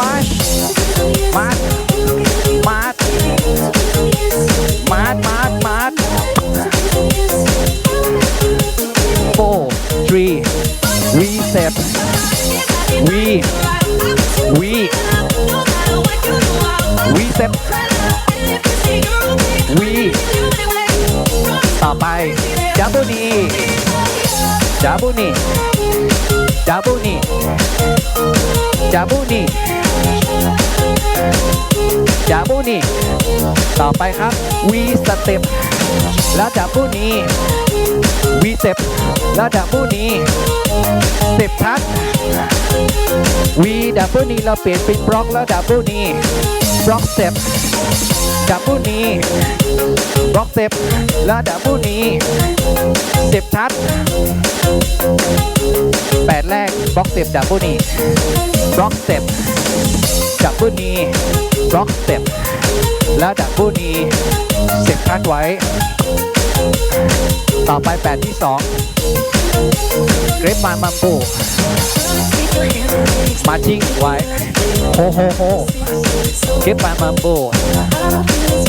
มาร์ชมาร์ชมาร์ชมาร์ชมาร์ชมาร์ช four three reset V V reset V ต่อไปจับบูนี่จับบูนี่ จับบูนี่จับบูนี่จับบูนี่ต่อไปครับ V step แล้วจับบูนี่ V step แล้วจับบูนี่ step ทัด V ดับเบิลนี้เราเปลี่ยนเป็นบล็อกแล้วดับเบิลนี้บล็อกสเต็ปดับเบิลนี้บล็อกสเต็ปแล้วดับเบิลนี้สเต็ปทัดแปดแรกบล็อกสเต็ปดับเบิลนี้บล็อกสเต็ป ดับเบิลนี้บล็อกสเต็ปแล้วดับเบิลนี้สเต็ปทัดไว้ ต่อไปแปดที่สองเกรฟมามัมโบมาทิ้งไว้โฮโฮโฮเก็บมามัมโบ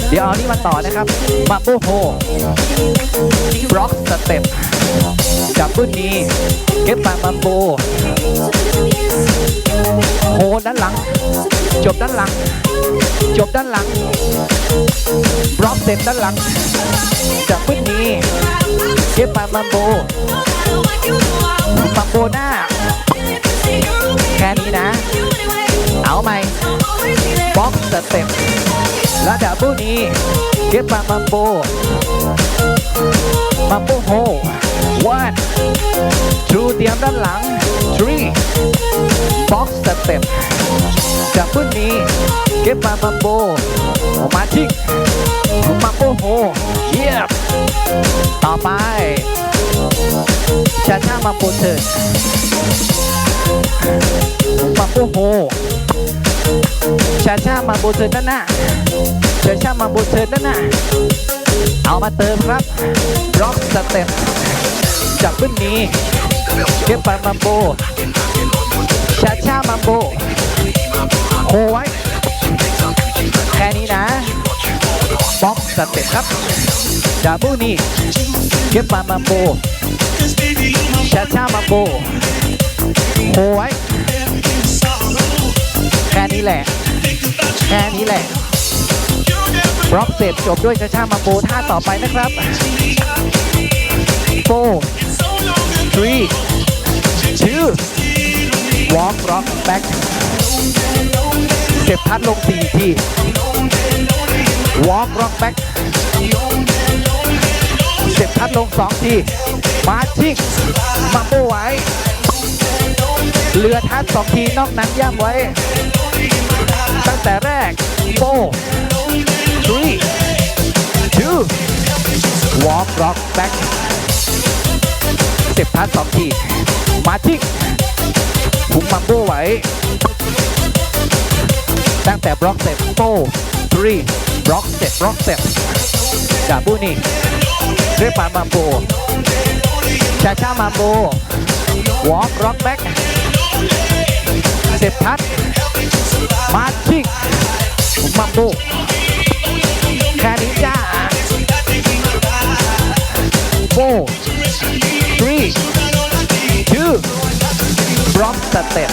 เดี๋ยวเอานี่มาต่อนะครับมัมโบโฮบล็อกสเต็ปจับบุ้นนี้ เก็บมามัมโบ โฮด้านหลัง จบด้านหลัง จบด้านหลังบล็อกเสร็จด้านหลังจับบุ้นนี้เก็บมามัมโบมัมโบหน้า แค่นี้นะ เอาไหมบล็อกสเต็ปแล้วดับเบิลนี้เก็บมามัมโบมัมโบโฮ one two เตรียมด้านหลัง three box step ดับเบิลนี้เก็บมามัมโบมาทิ้งมัมโบโฮเยี่ยมต่อไปชาชามัมโบเถิดมาโอโหชาชามาโบเทิร์นด้านน้าชาชามาโบเทิร์นด้านน้าเอามาเติมครับบล็อกสเต็ป จากขึ้นนี้เก็บไปมาโบชาชามาโบโฮไว้แค่นี้นะบล็อกสเต็ปครับดับเบิลนี้เก็บมามโบชาชามาโบโฮไว้แค่นี้แหละ แค่นี้แหละบล็อกเสร็จจบด้วยชาชามาโบท่าต่อไปนะครับ four three two walk rock back เก็บพัดลงสี่ที walk rock back เก็บพัดลงสองที มาชิกมาโบไว้ เรือทัด2ทีนอกนั้นย่ำไว้ ตั้งแต่แรกโบ three two walk rock back เจ็บพัดสองที มาทิ้งถุงมัมโบไว้ ตั้งแต่บล็อกเสร็จ four three บล็อกเสร็จบล็อกเสร็จดาบูนี่เรียกมามัมโบชาชามัมโบ walk rock back เจ็บพัดมาชิงมัมโบแค่นี้จ้า สเต็ป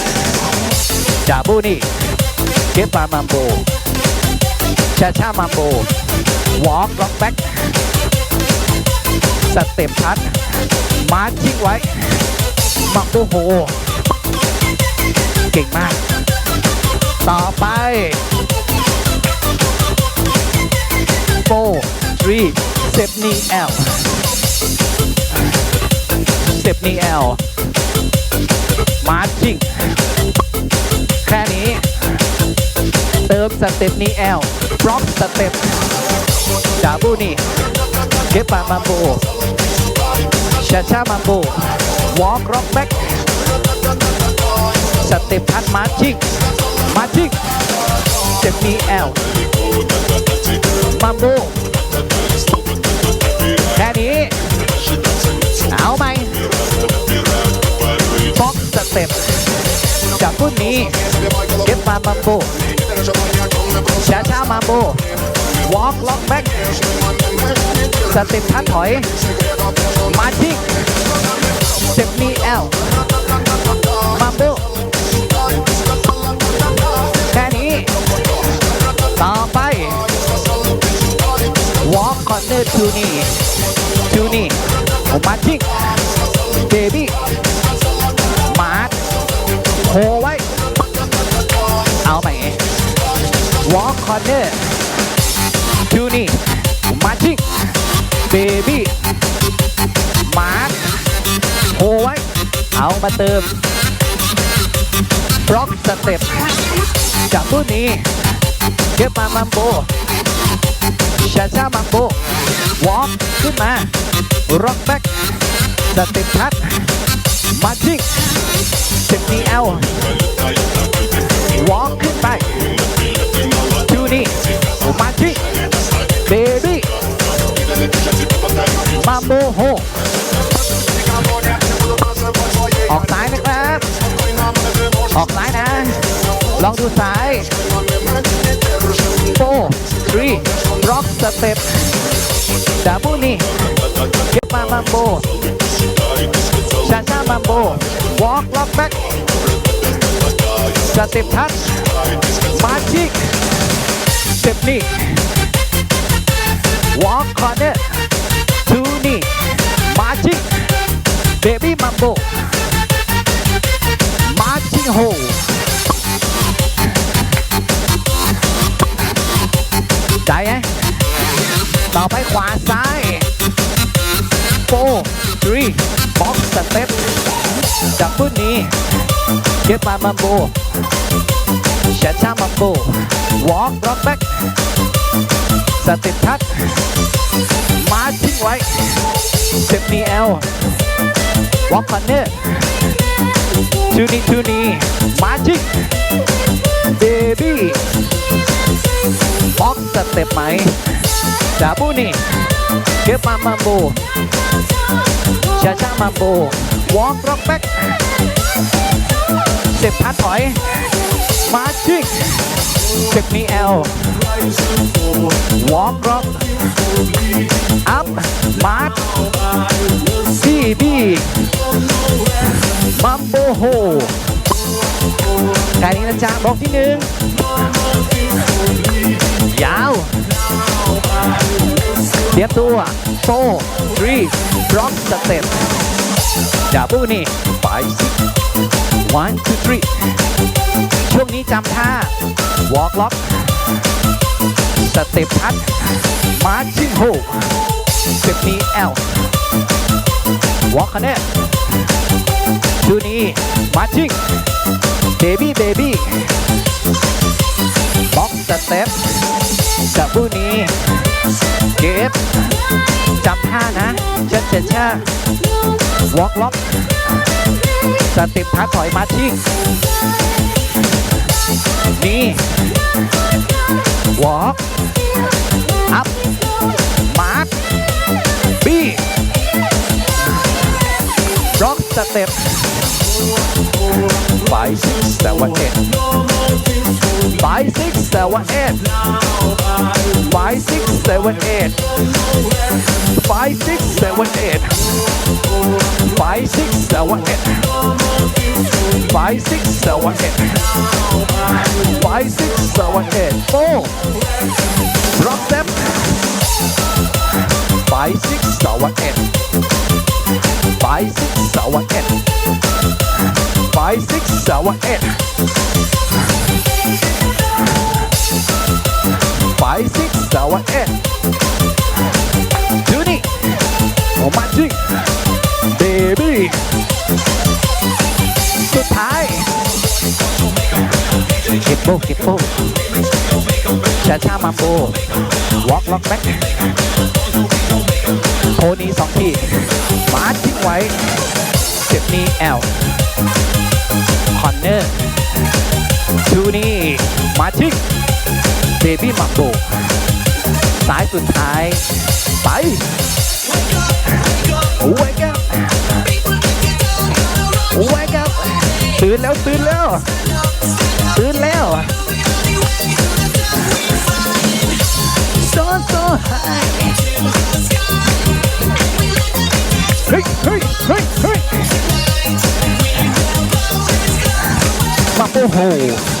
จาบูนี่ เก็บปามัมโบชาชามัมโบวอล์กล็อกแบ็กสเต็ปพัดมาร์ชิ่งไว้มัมโบโฮเก่งมาก ต่อไป four three เซฟนีแอลเซฟนีแอล มาร์ชิงแค่นี้ เติมสเต็ปนีแอลบล็อกสเต็ปดาบูนี่เก็บปามาโบชาชามาโบวอล์กร็อกแบ็กสเต็ปพัดมาร์ชิงมาร์ชิงเซฟนีแอลมัมโบ เก็บมามัมโบช้าช้ามัมโบ walk lock back สเต็ปทัดถอย มาชิกสเต็ปมีแอลมัมโบแค่นี้ ต่อไป walk corner to knee to knee มาชิกเบบี้มาร์โฮ walk corner to knee มาชิกเบบี้มาร์คโฮไว้เอามาเติมบล็อกสเต็ปจากตู้นี้เก็บมามัมโบชาชามังโบวอล์กขึ้นมาร็อกแบ็กสเต็ปทัดมาจิกเต็ปนี้เอลวอล์ก มาจิกเบบี้มาโมโฮออกซ้ายนะครับ ออกซ้ายนะ ลองดูซ้ายโฟทรีร็อกสเต็ปดับบิลนี่เก็บมามัมโบชาชามัมโบวอล์กล็อกแบ็กสเต็ปทัชมาชิก สเต็ปนี่วอล์กคอร์เนอร์ทูนี่มาชิกเบบี้มัมโบมาชิกโฮใจไหมต่อไปขวาซ้ายโฟทรีบ็อกสเต็ปจากพุ่นนี้เก็บมามัมโบ ชาชามัมโบวอล์กร็อกแบ็กสเต็ปทัดมาทิ้งไว้เต็ปนี้เอลวอล์กคอนเนอร์ทูนี่ทูนี่มาจิกเบบี้บ็อกสเต็ปไหมดาบูนี่เก็บมามัมโบชาชามัมโบวอล์กร็อกแบ็กเจ็บพัดถอย มาชิกเจ็บนี้แอลวอล์กร็อกอัพมาร์บีบีมัมโบโฮแค่นี้นะจ๊ะบล็อกที่หนึ่งยาวเตรียมตัวโฟทรีร็อกสเต็ปดับเบิลนี่ไป one two three ช่วงนี้จำท่า walk lock สเต็ปทัดมาร์ชิ่งโฮสเต็ปนี้ L walk คะแนนชูนี้มาร์ชิ่ง baby baby บ็อกสเต็ปดับเบิลนี้เก็บจำท่านะเชิดเชิดช่าวอล์กล็อกสเต็ปท้าถอยมาร์ชิ่ง นี่วอล์กอัพมาร์คบีร็อกสเต็ป five six seven eight five six seven eight five six seven eight five six seven eight five six seven eight five six seven eight five six seven eight four rock step five six seven eight five six seven eight five six seven eight โบเก็บโบชาชามาโบวอล์กล็อกแบ็กโทนี้สองทีมาทิ้งไว้เจ็บนี้แอลคอนเนอร์ทูนี่มาชิกเบบี้มัมโบซ้ายสุดท้าย ไปเวกับเวกับตื่นแล้วตื่นแล้ว ตื้นแล้วโซโซไฮเฮ้เฮ้เฮ้เฮ้ยมาโอ้โห